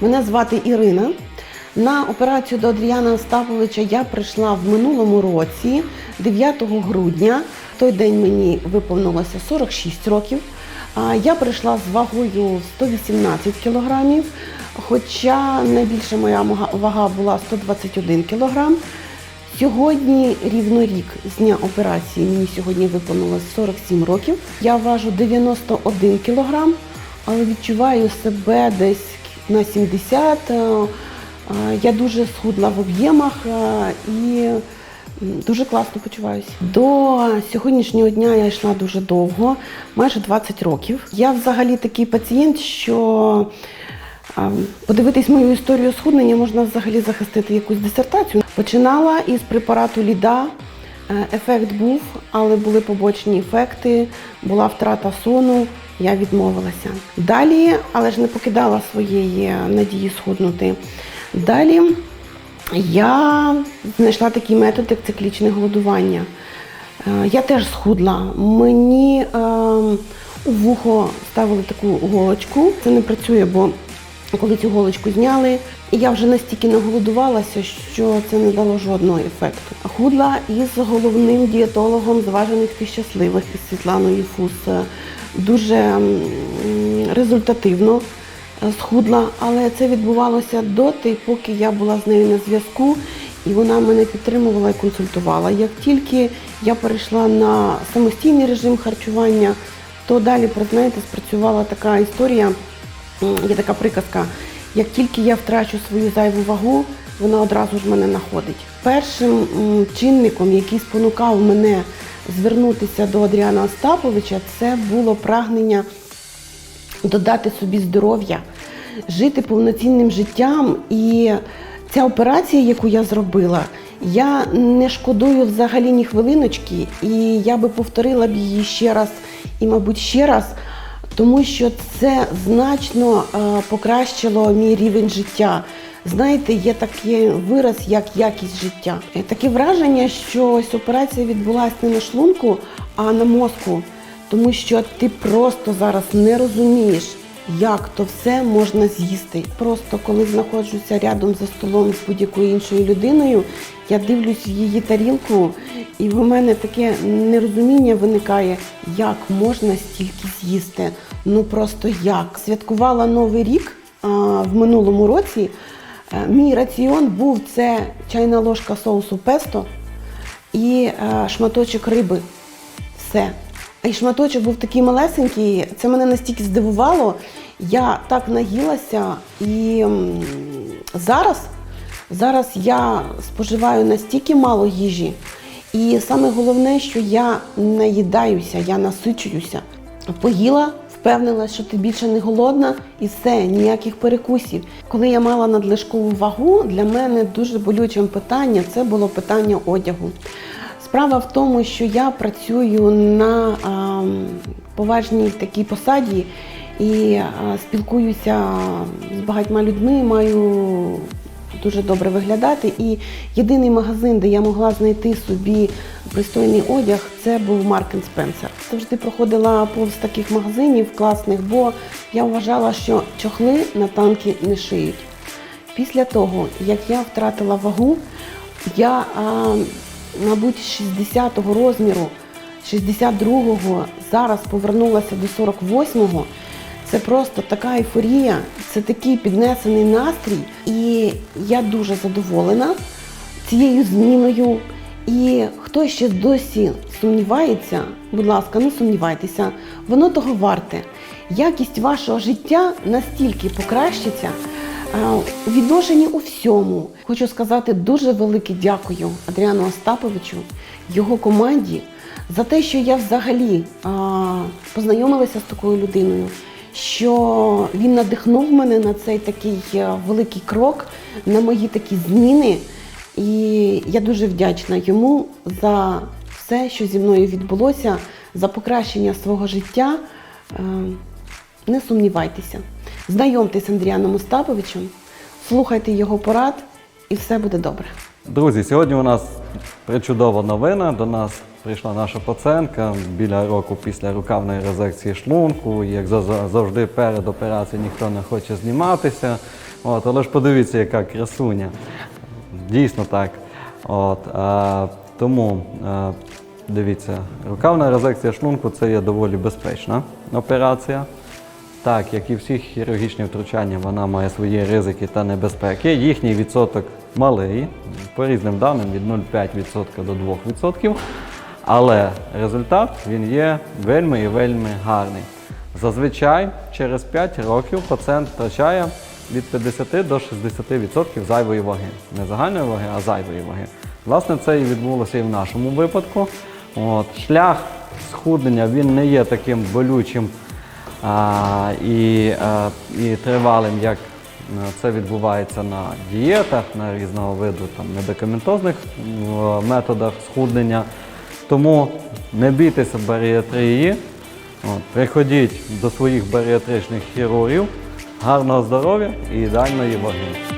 Мене звати Ірина. На операцію до Адріана Остаповича я прийшла в минулому році, 9 грудня. В той день мені виповнилося 46 років. Я прийшла з вагою 118 кілограмів, хоча найбільша моя вага була 121 кілограм. Сьогодні рівно рік з дня операції. Мені сьогодні виповнилось 47 років. Я важу 91 кілограм, але відчуваю себе десь на 70. Е, е, Я дуже схудла в об'ємах е, і дуже класно почуваюся. До сьогоднішнього дня я йшла дуже довго, майже 20 років. Я взагалі такий пацієнт, що Подивитись мою історію схуднення можна взагалі захистити якусь дисертацію. Починала із препарату Ліда. Е, Ефект був, але були побочні ефекти, була втрата сону, я відмовилася. Далі, але ж не покидала своєї надії схуднути. Далі я знайшла такий метод, як циклічне голодування. Е, Я теж схудла. Мені е, у вухо ставили таку голочку. Це не працює, бо коли цю голочку зняли, я вже настільки наголодувалася, що це не дало жодного ефекту. Худла із головним дієтологом зважених ти щасливих Світланою Фус. Дуже результативно е, схудла, але це відбувалося доти, поки я була з нею на зв'язку, і вона мене підтримувала і консультувала. Як тільки я перейшла на самостійний режим харчування, то далі, знаєте, спрацювала така історія. Є така приказка: як тільки я втрачу свою зайву вагу, вона одразу ж мене знаходить. Першим чинником, який спонукав мене звернутися до Адріана Остаповича, це було прагнення додати собі здоров'я, жити повноцінним життям. І ця операція, яку я зробила, я не шкодую взагалі ні хвилиночки, і я би повторила б її ще раз і, мабуть, ще раз. Тому що це значно е, покращило мій рівень життя. Знаєте, є такий вираз, як якість життя. Е, Таке враження, що ось операція відбулася не на шлунку, а на мозку. Тому що ти просто зараз не розумієш, як то все можна з'їсти. Просто коли знаходжуся рядом за столом з будь-якою іншою людиною, я дивлюсь в її тарілку, і в мене таке нерозуміння виникає, як можна стільки з'їсти. Ну просто як. Святкувала Новий рік а, в минулому році. Е, Мій раціон був це чайна ложка соусу песто і е, шматочок риби. Все. І шматочок був такий малесенький, це мене настільки здивувало. Я так наїлася, і зараз, зараз я споживаю настільки мало їжі. І саме головне, що я наїдаюся, я насичуюся. Поїла, впевнилася, що ти більше не голодна, і все, ніяких перекусів. Коли я мала надлишкову вагу, для мене дуже болючим питанням це було питання одягу. Справа в тому, що я працюю на а, поважній такій посаді і а, спілкуюся з багатьма людьми, маю дуже добре виглядати. І єдиний магазин, де я могла знайти собі пристойний одяг, це був Mark Spencer. Завжди проходила повз таких магазинів класних, бо я вважала, що чохли на танки не шиють. Після того, як я втратила вагу, я, а, мабуть, 60-го розміру, 62-го, зараз повернулася до 48-го. Це просто така ейфорія, це такий піднесений настрій, і я дуже задоволена цією зміною. І хто ще досі сумнівається, будь ласка, не сумнівайтеся, воно того варте. Якість вашого життя настільки покращиться. У відношенні у всьому хочу сказати дуже велике дякую Адріану Остаповичу, його команді за те, що я взагалі познайомилася з такою людиною, що він надихнув мене на цей такий е, великий крок, на мої такі зміни. І я дуже вдячна йому за все, що зі мною відбулося, за покращення свого життя. Е, Не сумнівайтеся. Знайомтесь з Андріаном Остаповичем, слухайте його порад, і все буде добре. Друзі, сьогодні у нас причудова новина. До нас прийшла наша пацієнтка біля року після рукавної резекції шлунку. Як за- за- завжди перед операцією ніхто не хоче зніматися. От, але ж подивіться, яка красуня. Дійсно так. От, е, тому е, дивіться, рукавна резекція шлунку це є доволі безпечна операція. Так, як і всі хірургічні втручання, вона має свої ризики та небезпеки. Їхній відсоток малий, по різним даним від 0,5% до 2%. Але результат він є вельми і вельми гарний. Зазвичай через 5 років пацієнт втрачає від 50 до 60% зайвої ваги. Не загальної ваги, а зайвої ваги. Власне, це і відбулося і в нашому випадку. От, шлях схуднення він не є таким болючим а, і, а, і тривалим, як е, це відбувається на дієтах, на різного виду там, медикаментозних методах схуднення. Тому не бійтеся баріатрії, приходіть до своїх баріатричних хірургів, гарного здоров'я і ідеальної ваги.